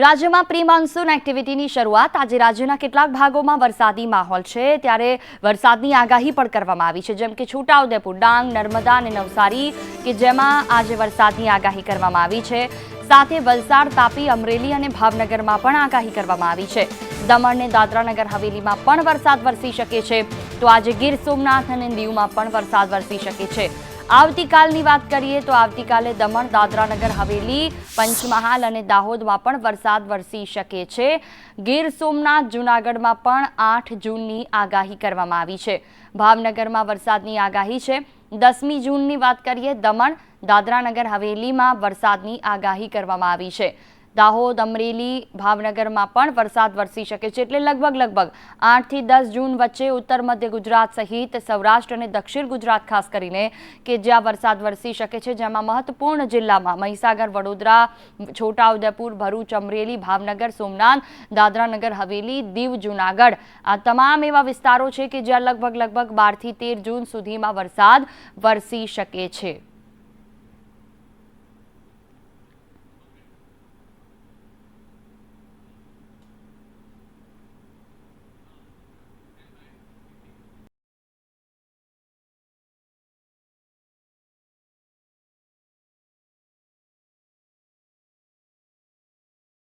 રાજ્યમાં pre monsoon એક્ટિવિટીની શરૂઆત આજે રાજ્યના કેટલાક ભાગોમાં વરસાદી માહોલ છે. ત્યારે વરસાદની આગાહી પણ કરવામાં આવી છે. જેમ કે છોટાઉદેપુર, ડાંગ, નર્મદા અને નવસારી કે જેમાં આજે વરસાદની આગાહી કરવામાં આવી છે. સાથે વલસાડ, તાપી, અમરેલી અને ભાવનગરમાં પણ આગાહી કરવામાં આવી છે. દમણ અને દાદરાનગર હવેલીમાં પણ વરસાદ વરસી શકે છે. તો આજે ગીર સોમનાથ અને દીવમાં પણ વરસાદ વરસી શકે છે. આવતીકાલની વાત કરીએ તો આવતીકાલે દમણ, દાદરાનગર, હવેલી, પંચમહાલ અને દાહોદમાં પણ વરસાદ વરસી શકે છે. ગીર સોમનાથ, જૂનાગઢમાં પણ આઠ જૂનની આગાહી કરવામાં આવી છે. ભાવનગરમાં વરસાદની આગાહી છે. દસમી જૂનની વાત કરીએ, દમણ, દાદરાનગર, હવેલીમાં વરસાદની આગાહી કરવામાં આવી છે. દાહોદ, અમરેલી, ભાવનગરમાં પણ વરસાદ વરસી શકે છે એટલે લગભગ લગભગ આઠથી દસ જૂન વચ્ચે ઉત્તર મધ્ય ગુજરાત સહિત સૌરાષ્ટ્ર અને દક્ષિણ ગુજરાત, ખાસ કરીને કે જ્યાં વરસાદ વરસી શકે છે, જેમાં મહત્વપૂર્ણ જિલ્લામાં મહીસાગર, વડોદરા, છોટાઉદેપુર, ભરૂચ, અમરેલી, ભાવનગર, સોમનાથ, દાદરાનગર, હવેલી, દીવ, જૂનાગઢ આ તમામ એવા વિસ્તારો છે કે જ્યાં લગભગ લગભગ બારથી તેર જૂન સુધીમાં વરસાદ વરસી શકે છે.